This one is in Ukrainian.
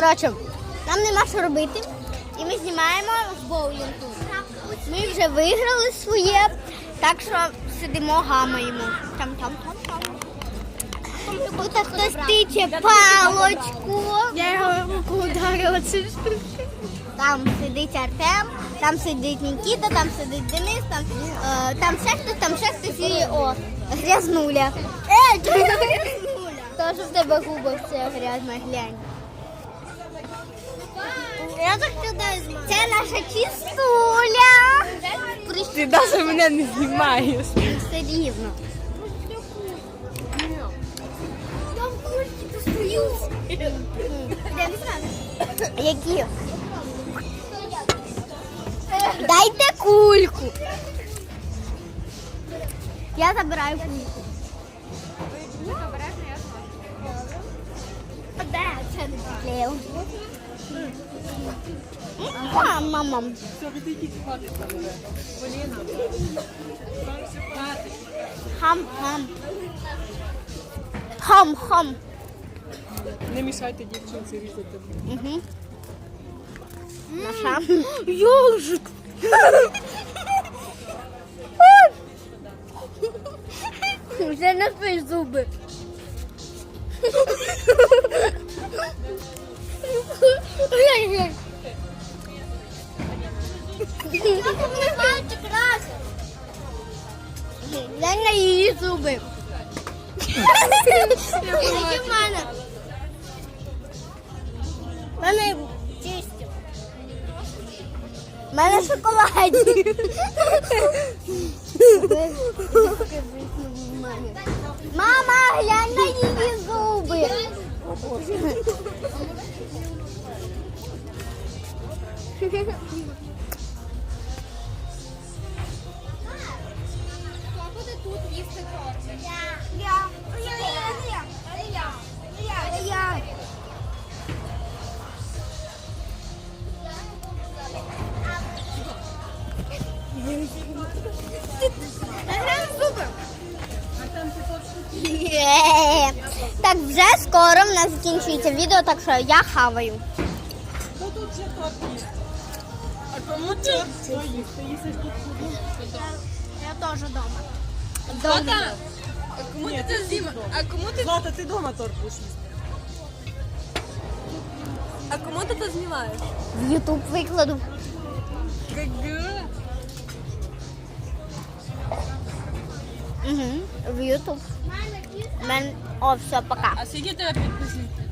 Коротше, нам нема що робити. І ми знімаємо в боулінгу. Ми вже виграли своє, так що сидимо, гамаємо. Там, там, там, там. Тут хтось тиче палочку. Я його руку ударила через Там сидить Артем, там сидить Нікіта, там сидить Денис, там, е, там ще хтось, там ще хтось і о, грязнуля. Е, грязнуля? Тож в тебе губи все грязно, глянь. Я так кидаю з Це наша чистуля. Ти навіть мене не знімаєш. Все рівно. Я в достаюсь. Які? Дайте кульку. Я забираю кульку. Де це не підклеїв? Мам, мам, мам. Хам, хам. Хам, хам. Не мішайте дівчинці різати. Угу. Наша. Йолжик. Вже не спиш зуби. Глянь на її зуби. Які в мене? В мене чисті. В мене шоколадні. Мама, глянь на її зуби. Так, вже скоро в нас закінчується відео, так що я хаваю. Хто тут ще торт їсть? А кому торт? Хто їсть? Ти тут Я теж вдома. Добре. А кому ти це зима? А кому ти... Злата, ти дома торт будеш їсти? А кому ти це знімаєш? В Ютуб викладу. Угу. В Ютуб. Мен... О, все, пока. А скільки тебе підписників?